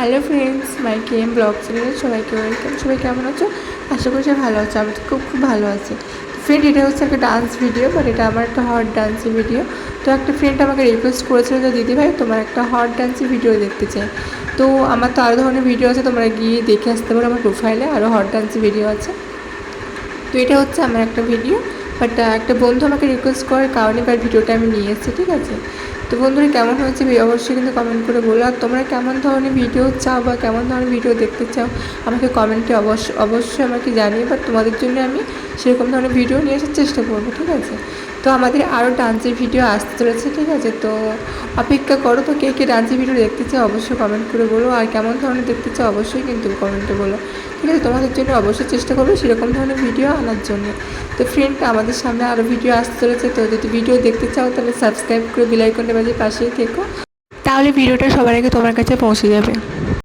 Hello friends my cam blog চ্যানেলে সবাইকে welcome সবাই কেমন আছো? আশা করি সবাই ভালো আছো। আমি তো খুব খুব ভালো আছি। ফ্রেন্ড এটা হচ্ছে একটা ডান্স ভিডিও বাট এটা আমার একটা হট ডান্সের ভিডিও তো একটা ফ্রেন্ড আমাকে রিকোয়েস্ট করেছিল যে, দিদি ভাই, তোমার একটা হট ডান্সের ভিডিও দেখতে চাই। তো আমার তো আরও ধরনের ভিডিও আছে, তোমরা গিয়ে দেখে আসতে পারো আমার প্রোফাইলে আরও হট ডান্সের ভিডিও আছে। তো এটা হচ্ছে আমার একটা ভিডিও বাট একটা বন্ধু আমাকে রিকোয়েস্ট করার কারণে এবার ভিডিওটা আমি নিয়ে এসেছি, ঠিক আছে? তো বন্ধুরা, কেমন হয়েছে অবশ্যই কিন্তু কমেন্ট করে বলো। আর তোমরা কেমন ধরনের ভিডিও চাও বা কেমন ধরনের ভিডিও দেখতে চাও, আমাকে কমেন্টে অবশ্য অবশ্যই আমাকে জানিয়ে বাট তোমাদের জন্য আমি সেরকম ধরনের ভিডিও নিয়ে আসার চেষ্টা করব, ঠিক আছে? তো আমাদের আরও ডান্সের ভিডিও আসতে চলেছে, ঠিক আছে? তো অপেক্ষা করো তো কে কে ডান্সের ভিডিও দেখতে চাও, অবশ্যই কমেন্ট করে বলো। আর কেমন ধরনের দেখতে চাও, অবশ্যই কিন্তু কমেন্টে বলো। ঠিক আছে তোমাদের জন্য অবশ্যই চেষ্টা করব সেরকম ধরনের ভিডিও আনার জন্য। তো ফ্রেন্ড আমাদের সামনে আরও ভিডিও আসতে চলেছে, তো যদি ভিডিও দেখতে চাও তাহলে সাবস্ক্রাইব করে বিলাইকনটা বাজে পাশেই থেকো। তাহলে ভিডিওটা সবার আগে তোমার কাছে পৌঁছে যাবে।